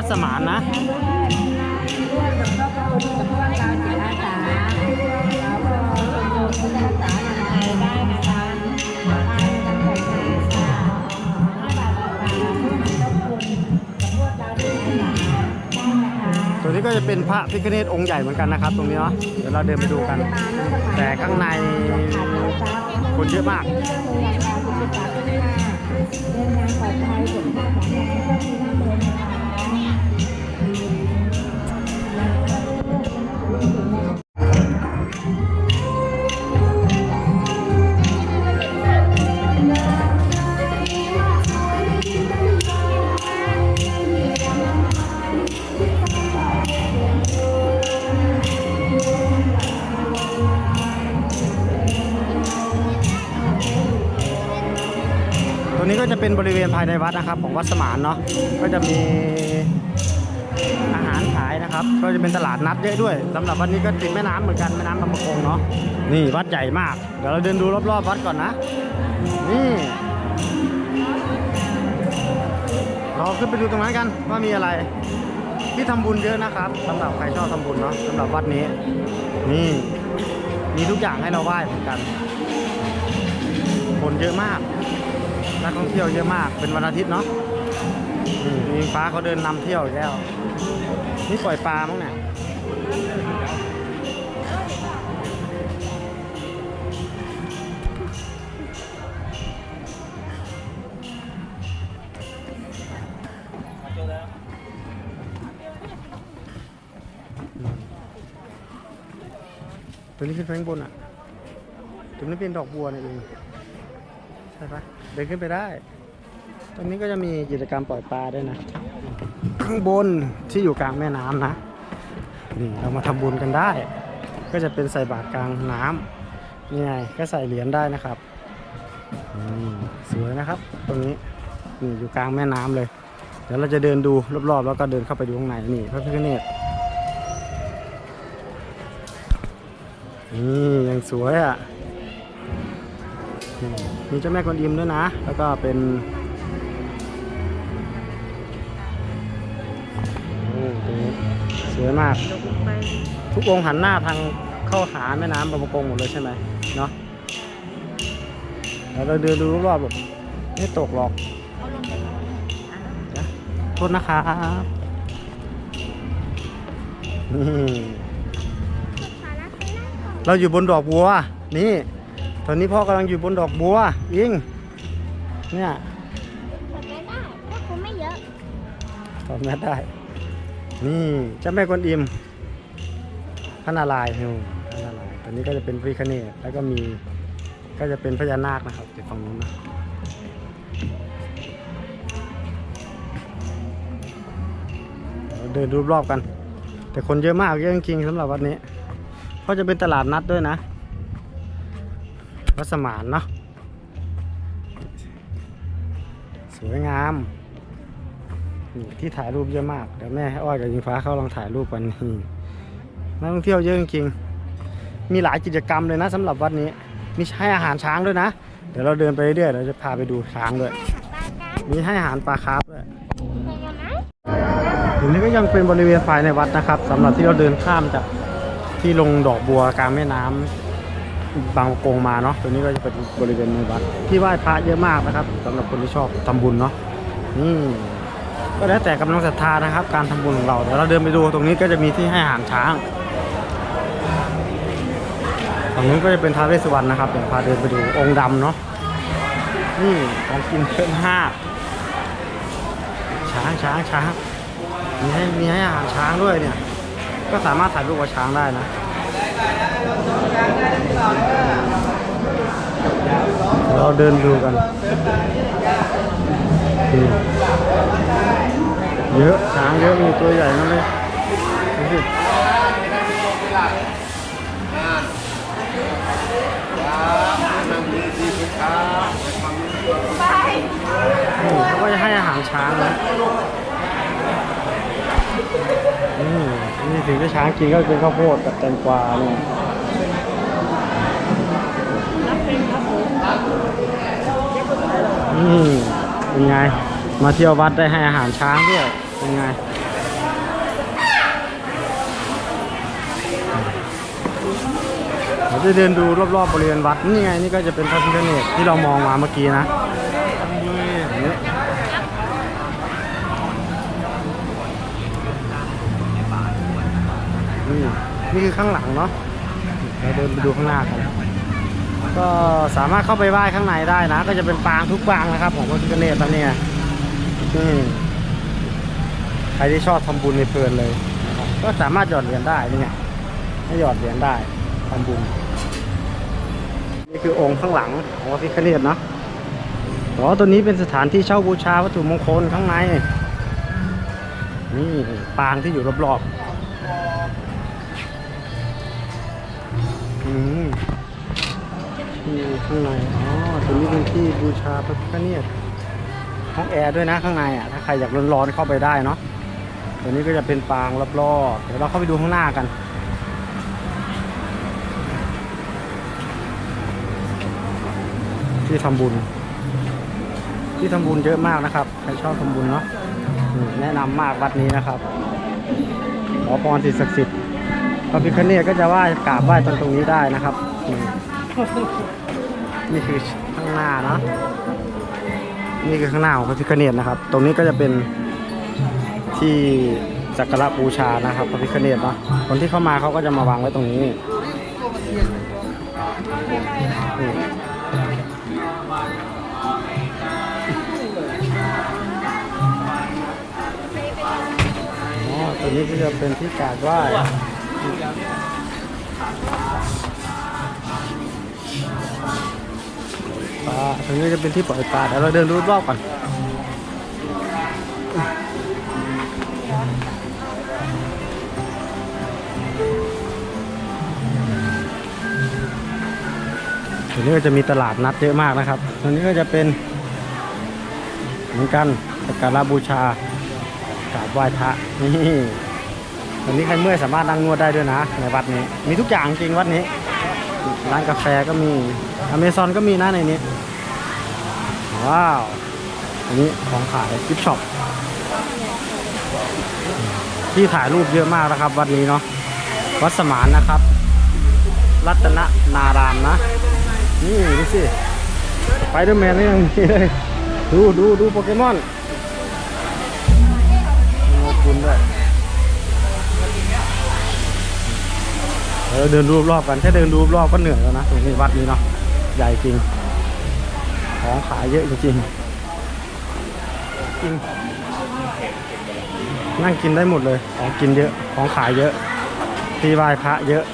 วัดสมานนะตัวนี้ก็จะเป็นพระพิฆเนศองค์ใหญ่เหมือนกันนะครับ ตรงนี้เนาะเดี๋ยวเราเดินไปดูกัน แต่ข้างในคนเยอะมากเดินทางปลอดภัยสุขภาพแข็งแรงโชคดีร่ำรวยน เป็นบริเวณภายในวัดนะครับ ของวัดสมานเนาะก็จะมีอาหารขายนะครับ ก็จะเป็นตลาดนัดเยอะด้วยสำหรับวันนี้ก็ติดแม่น้ำเหมือนกันแม่น้ำบางปะกงเนาะนี่วัดใหญ่มากเดี๋ยวเราเดินดูรอบๆวัดก่อนนะนี่เราขึ้นไปดูตรงนั้นกันว่ามีอะไร ที่ทำบุญเยอะนะครับสำหรับใครชอบทำบุญเนาะสำหรับวัดนี้ นี่มีทุกอย่างให้เราไหว้เหมือนกัน คนเยอะมาก นักท่องเที่ยวเยอะมาก เป็นวันอาทิตย์เนาะมีฟ้าเขาเดินนำเที่ยวแล้ว นี่ปล่อยปลามั้งเนี่ยตัวนี้ขึ้นไปข้างบนอะตรงนี้เป็นดอกบัวนี่เองใช่ปะ เดินขึ้นไปได้ ตรงนี้ก็จะมีกิจกรรมปล่อยปลาด้วยนะ ข้างบนที่อยู่กลางแม่น้ำนะ นี่เรามาทำบุญกันได้ ก็จะเป็นใส่บาตรกลางน้ำนี่ไงก็ใส่เหรียญได้นะครับอืมสวยนะครับ ตรงนี้นี่อยู่กลางแม่น้ำเลย เดี๋ยวเราจะเดินดูรอบๆ แล้วก็เดินเข้าไปดูข้างในนี่พระพิฆเนศนี่ยังสวยอะ นี่มีเจ้าแม่กวนอิมด้วยนะ แล้วก็เป็นโอ้ตรงนี้สวยมาก ทุกองค์หันหน้าทางเข้าหาแม่น้ำบางประกงหมดเลยใช่ไหมเนาะแล้วเราเดินดูรอบๆแบบไม่ตกหรอกโทษนะครับเราอยู่บนดอกบัว นี่ อนนี้พ่อกำลังอยู่บนดอกบัวยิงเนี่ยเปิดไม่ได้ถ้าคุณไม่เยอะถอดแมสได้ นี่เจ้าแม่กวนอิมพระนารายณ์นู่นพระนารายณ์ตอนนี้ก็จะเป็นพระพิฆเนศแล้วก็มีก็จะเป็นพญานาคนะครับอยู่ฝั่งนู้นนะเดี๋ยวเดินดูรอบๆกัน แต่คนเยอะมากเยอะจริงๆสำหรับวันนี้เพราะจะเป็นตลาดนัดด้วยนะ วัดสมานเนาะสวยงามที่ถ่ายรูปเยอะมากเดี๋ยวแม่ให้อ้อยกับยิงฟ้าเขาลองถ่ายรูปกันนี่นักท่องเที่ยวเยอะจริงๆมีหลายกิจกรรมเลยนะสำหรับวัดนี้มีให้อาหารช้างด้วยนะ เดี๋ยวเราเดินไปเรื่อยเราจะพาไปดูช้างด้วยมีให้อาหารปลาคาร์ฟด้วยเป็นยังไงตรงนี้ก็ยังเป็นบริเวณภายในวัดนะครับสำหรับที่เราเดินข้ามจากที่ลงดอกบัวกลางแม่น้ำ บางประกงมาเนาะตัวนี้ก็จะเป็นบริเวณในวัดที่ไหว้พระเยอะมากนะครับสำหรับคนที่ชอบทำบุญเนาะนี่ก็แล้วแต่กำลังศรัทธานะครับ การทำบุญของเราเดี๋ยวเราเดินไปดูตรงนี้ก็จะมีที่ให้อาหารช้างฝั่งนู้นก็จะเป็นท้าวเวสสุวรรณนะครับเดี๋ยวพาเดินไปดูองค์ดำเนาะนี่ของกินเพิ่มห้าช้างช้างช้างมีให้มีให้อาหารช้างด้วยเนี่ย ก็สามารถถ่ายรูปกับช้างได้นะ เราเดินดูกัน เยอะช้างเยอะมีตัวใหญ่นั่นเลยดูสินี่เขาก็จะให้อาหารช้างนะนี่ถึงที่ช้างกินก็เป็นข้าวโพดกับแตงกวาเนี่ย นี่เป็นไง มาเที่ยววัดได้ให้อาหารช้างด้วย เป็นไง เราจะเดินดูรอบๆบริเวณวัด นี่ไง นี่ก็จะเป็นพระพิฆเนศที่เรามองมาเมื่อกี้นะนี่นี่คือข้างหลังเนาะ เราเดินไปดูข้างหน้ากัน ก็สามารถเข้าไปไหว้ข้างในได้นะ ก็จะเป็นปางทุกปางนะครับของพระพิฆเนศตอนนี้อืมใครที่ชอบทำบุญในเพลินเลย ก็สามารถหยอดเหรียญได้นี่ไงให้หยอดเหรียญได้ทำบุญ นี่คือองค์ข้างหลังของพระพิฆเนศเนาะอ๋อตัวนี้เป็นสถานที่เช่าบูชาวัตถุมงคลข้างใน นี่ปางที่อยู่รอบๆอืม ที่ข้างในอ๋อตัวนี้เป็นที่บูชาพระพิฆเนศห้องแอร์ด้วยนะข้างในอะถ้าใครอยากร้อนๆเข้าไปได้เนาะตัวนี้ก็จะเป็นปางรอบๆเดี๋ยวเราเข้าไปดูข้างหน้ากันที่ทำบุญ ที่ทำบุญเยอะมากนะครับใครชอบทำบุญเนาะแนะนำมากวัดนี้นะครับขอพรสิ่งศักดิ์สิทธิ์พระพิฆเนศก็จะไหว้กราบไหว้ตรงตรงนี้ได้นะครับ นี่คือข้างหน้าเนาะนี่คือข้างหน้าของพระพิฆเนศนะครับ ตรงนี้ก็จะเป็นที่สักการะบูชานะครับพระพิฆเนศเนาะคนที่เข้ามาเขาก็จะมาวางไว้ตรงนี้อ๋อตัวนี้ก็จะเป็นที่กราบไหว้ ปลาตรงนี้จะเป็นที่ปล่อยปลาเดี๋ยวเราเดินดูรอบก่อนตรงนี้ก็จะมีตลาดนัดเยอะมากนะครับตรงนี้ก็จะเป็นเหมือนกันสักการะบูชากราบไหว้พระนี่วันนี้ใครเมื่อยสามารถนั่งนวดได้ด้วยนะ ในวัดนี้ มีทุกอย่างจริงวัดนี้ ร้านกาแฟก็มีอเมซอนก็มีนะในนี้ ว้าวอันนี้ของขายกิฟช็อปที่ถ่ายรูปเยอะมากนะครับ วัดนี้เนาะวัดสมานนะครับ รัตนนารามนะ นี่ดูสิไปเดอร์แมนนี่ยังมีเลยดูดูดูโปเกมอนมีโงกุลด้วย เออเดินรูปรอบกันแค่เดินรูปรอบก็เหนื่อยแล้วนะตรงนี้วัดนี้เนาะใหญ่จริง ของขายเยอะจริงจริงนั่งกินได้หมดเลยของกินเยอะของขายเยอะที่ไหว้พระเยอะ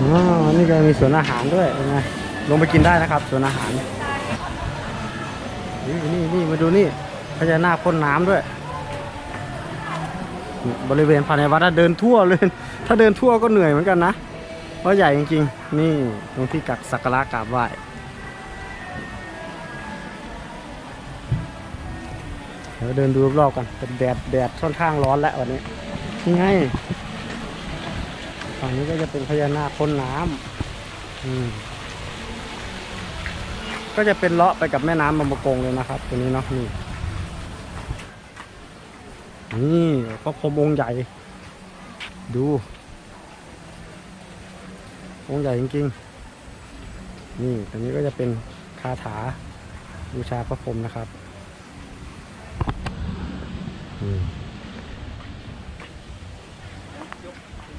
อ๋อนี่ก็มีสวนอาหารด้วยนไงลงไปกินได้นะครับสวนอาหาร นี่นี่นี่มาดูนี่พญานาคพ่นน้ำด้วย บริเวณภายในวัดเดินทั่วเลย ถ้าเดินทั่วก็เหนื่อยเหมือนกันนะ เพราะใหญ่จริงๆ นี่ตรงที่กักสักการะกราบไหว้เดี๋ยวเดินดูรอบๆกันเป็นแดดแดดค่อนข้างร้อนแล้ววันนี้นี่ไง ฝั่งนี้ก็จะเป็นพญานาคพ่นน้ำอืมก็จะเป็นเลาะไปกับแม่น้ำบางประกงเลยนะครับ ตัวนี้เนาะนี่นี่พระพรหมองค์ใหญ่ ดู องค์ใหญ่จริงๆ นี่ตัวนี้ก็จะเป็นคาถาบูชาพระพรหมนะครับ อืม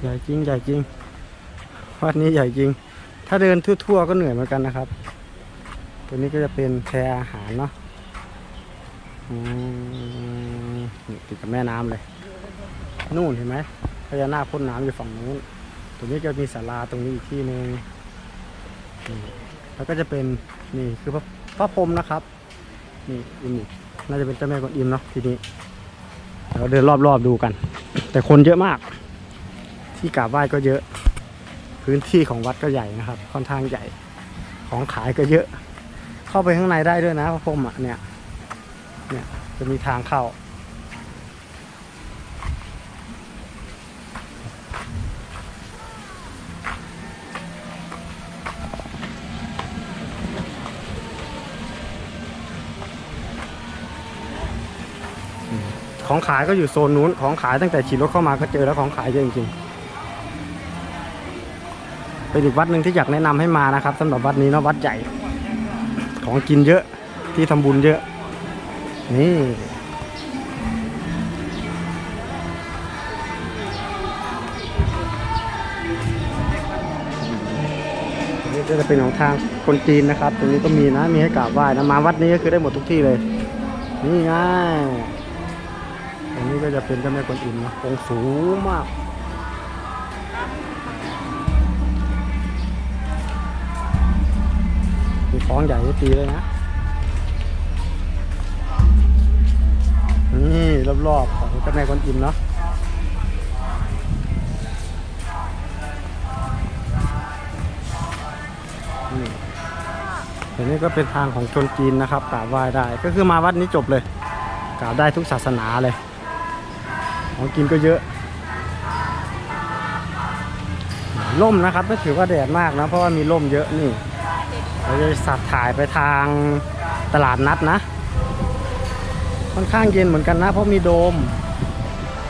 ใหญ่จริงใหญ่จริงวัดนี้ใหญ่จริง ถ้าเดินทั่วๆก็เหนื่อยเหมือนกันนะครับ ตัวนี้ก็จะเป็นแพรอาหารเนาะอืมนี่ติดกับแม่น้ำเลย นู่นเห็นไหมพญานาคพ่นน้ำอยู่ฝั่งนู้น ตรงนี้จะมีศาลาตรงนี้อีกที่หนึ่งแล้วก็จะเป็นนี่คือพระพระพรมนะครับ นี่อิมอีกน่าจะเป็นเจ้าแม่กวนอิมเนาะทีนี้เดี๋ยวเราเดินรอบๆดูกัน แต่คนเยอะมาก ที่กราบไหว้ก็เยอะ พื้นที่ของวัดก็ใหญ่นะครับ ค่อนข้างใหญ่ของขายก็เยอะ เข้าไปข้างในได้ด้วยนะพระพรมอะเนี่ยเนี่ยจะมีทางเข้า ของขายก็อยู่โซนนู้น ของขายตั้งแต่ขี่รถเข้ามาก็เจอแล้วของขายเยอะจริงๆ เป็นอีกวัดหนึ่งที่อยากแนะนำให้มานะครับสำหรับวัดนี้เนาะวัดใหญ่ ของกินเยอะที่ทำบุญเยอะนี่นี่ก็จะเป็นของทางคนจีนนะครับ ตรงนี้ก็มีนะ มีให้กราบไหว้นะ มาวัดนี้ก็คือได้หมดทุกที่เลย นี่ไงตรงนี้ก็จะเป็นเจ้าแม่กวนอิมนะองค์สูงมาก มีคล้องใหญ่ให้ตีเลยนะนี่รอบๆของเจ้าแม่กวนอิมเนาะนี่อันนี้ก็เป็นทางของชนจีนนะครับกราบไหว้ได้ก็คือมาวัดนี้จบเลยกราบได้ทุกศาสนาเลย ของกินก็เยอะล่มนะครับไม่ถือว่าแดดมากนะเพราะว่ามีล่มเยอะนี่ เราจะสัตว์ถ่ายไปทางตลาดนัดนะ ค่อนข้างเย็นเหมือนกันนะ เพราะมีโดม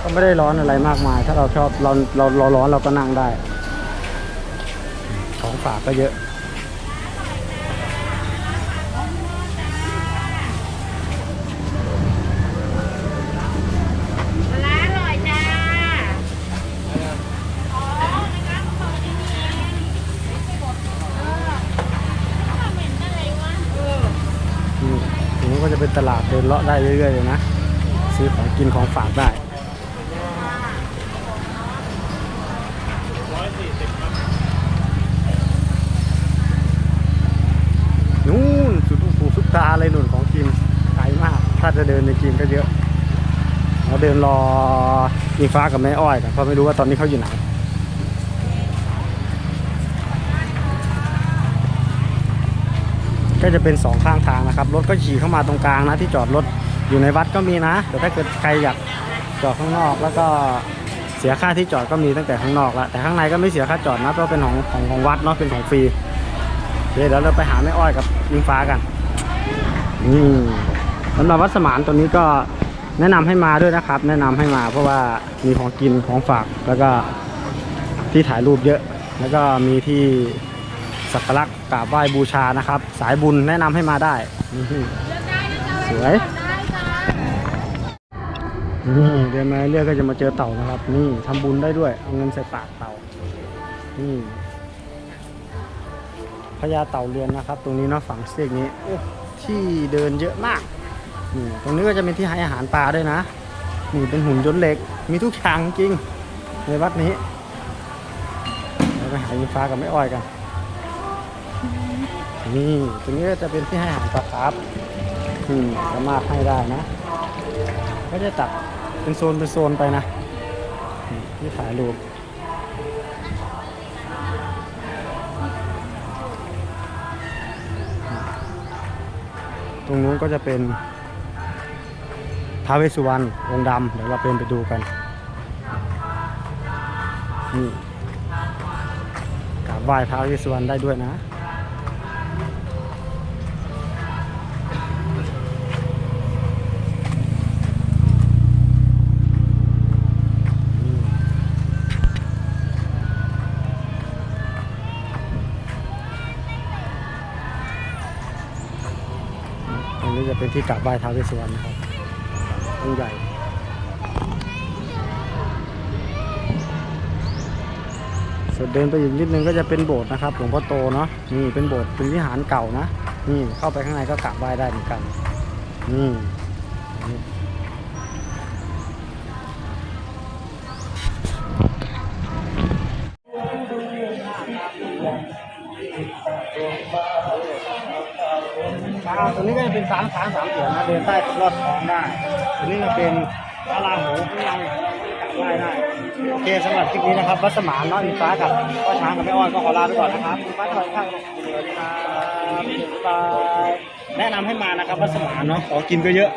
ก็ไม่ได้ร้อนอะไรมากมาย ถ้าเราชอบเราเราเราร้อนเราก็นั่งได้ ของฝากก็เยอะ ร้านอร่อยจ้า นี่ตรงนี้ก็จะ เป็นตลาดเดินเลาะได้เรื่อยๆเลยนะ ซื้อของกินของฝากได้นู่นสุดหูสุดตาเลยหนุนของกินไกลมาก ถ้าจะเดินในกินก็เยอะเราเดินรออีฟ้ากับแม่อ้อยกันเพราะไม่รู้ว่าตอนนี้เขาอยู่ไหน ก็จะเป็นสองข้างทางนะครับ รถก็ขี่เข้ามาตรงกลางนะ ที่จอดรถอยู่ในวัดก็มีนะ แต่ถ้าเกิดใครอยากจอดข้างนอกแล้วก็เสียค่าที่จอดก็มีตั้งแต่ข้างนอกล้วแต่ข้างในก็ไม่เสียค่าจอดนะเพราะเป็นของของของวัดเนาะเป็นของฟรีโอเดี๋ยวเราไปหาแม่อ้อยกับยิงฟ้ากันนี่สำหรับวัดสมานตัวนี้ก็แนะนำให้มาด้วยนะครับ แนะนำให้มาเพราะว่ามีของกินของฝากแล้วก็ที่ถ่ายรูปเยอะ แล้วก็มีที่ สักการะกราบไหว้บูชานะครับ สายบุญแนะนำให้มาได้นี่สวยนี่เดินมาเรื่อยก็จะมาเจอเต่านะครับ นี่ทำบุญได้ด้วย เอาเงินใส่ปากเต่านี่พญาเต่าเรือนนะครับ ตรงนี้เนาะฝั่งเสีกนี้โอ้ที่เดินเยอะมากนี่ตรงนี้ก็จะเป็นที่ให้อาหารปลาด้วยนะนี่เป็นหุ่นยนต์เหล็ก มีทุกอย่างจริงในวัดนี้เราไปหายิงฟ้ากับแม่อ้อยกัน นี่ตรงนี้ก็จะเป็นที่ให้อาหารปลาครับอืมสามารถให้ได้นะก็จะตัดเป็นโซนเป็นโซนไปนะนี่ที่ถ่ายรูปตรงนู้นก็จะเป็นท้าวเวสสุวรรณองค์ดำเดี๋ยวเราเป็นไปดูกันนี่กราบไหว้ท้าวเวสสุวรรณได้ด้วยนะ เป็นที่กราบไหว้ท้าวเวสสุวรรณนะครับองค์ใหญ่ส่วนเดินไปอีกนิดนึงก็จะเป็นโบสถ์นะครับหลวงพ่อโตเนาะนี่เป็นโบสถ์เป็นวิหารเก่านะนี่เข้าไปข้างในก็กราบไหว้ได้เหมือนกันนี่ ตัวนี้ก็จะเป็นสามช้างสามเสียนะเดินใต้รอดท้องได้ตัวนี้ก็เป็นพระราหูข้างในได้ได้โอเคสำหรับคลิปนี้นะครับวัสมานเนาะอินฟ้ากับพ่อช้างกับแม่อ้อนก็ขอลาไปก่อนนะครับอินฟ้าถอยข้างสวัสดีครับบ๊ายบายแนะนำให้มานะครับวัสมานเนาะของกินก็เยอะ